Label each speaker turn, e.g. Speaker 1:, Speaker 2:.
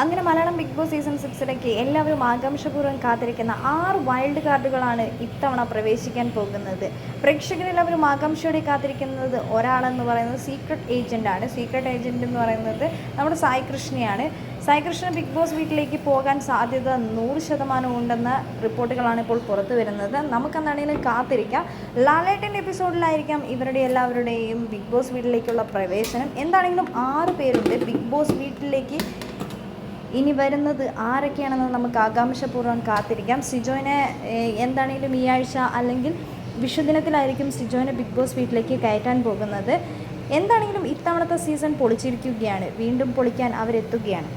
Speaker 1: അങ്ങനെ Malayalam Bigg Boss season സിക്സിലേക്ക് എല്ലാവരും ആകാംക്ഷപൂർവം കാത്തിരിക്കുന്ന ആറ് വൈൽഡ് കാർഡുകളാണ് ഇത്തവണ പ്രവേശിക്കാൻ പോകുന്നത്. പ്രേക്ഷകരെല്ലാവരും ആകാംക്ഷയോടെ കാത്തിരിക്കുന്നത് ഒരാളെന്ന് പറയുന്നത് സീക്രട്ട് ഏജന്റാണ് സീക്രട്ട് ഏജന്റ് എന്ന് പറയുന്നത് നമ്മുടെ സായി കൃഷ്ണയാണ്. സായി കൃഷ്ണ ബിഗ് ബോസ് വീട്ടിലേക്ക് പോകാൻ സാധ്യത നൂറ് ശതമാനം ഉണ്ടെന്ന റിപ്പോർട്ടുകളാണ് ഇപ്പോൾ പുറത്തു വരുന്നത്. നമുക്കെന്താണെങ്കിലും കാത്തിരിക്കാം. ലാലേട്ടന്റെ എപ്പിസോഡിലായിരിക്കാം ഇവരുടെ എല്ലാവരുടെയും ബിഗ് ബോസ് വീട്ടിലേക്കുള്ള പ്രവേശനം. എന്താണെങ്കിലും ആറ് പേരുണ്ട്. ബിഗ് ബോസ് വീട്ടിലേക്ക് ഇനി വരുന്നത് ആരൊക്കെയാണെന്ന് നമുക്ക് ആകാംക്ഷപൂർവം കാത്തിരിക്കാം. സിജോനെ എന്താണെങ്കിലും ഈ ആഴ്ച അല്ലെങ്കിൽ വിഷുദിനത്തിലായിരിക്കും സിജോനെ ബിഗ് ബോസ് വീട്ടിലേക്ക് കയറ്റാൻ പോകുന്നത്. എന്താണെങ്കിലും ഇത്തവണത്തെ സീസൺ പൊളിച്ചിരിക്കുകയാണ്. വീണ്ടും പൊളിക്കാൻ അവരെത്തുകയാണ്.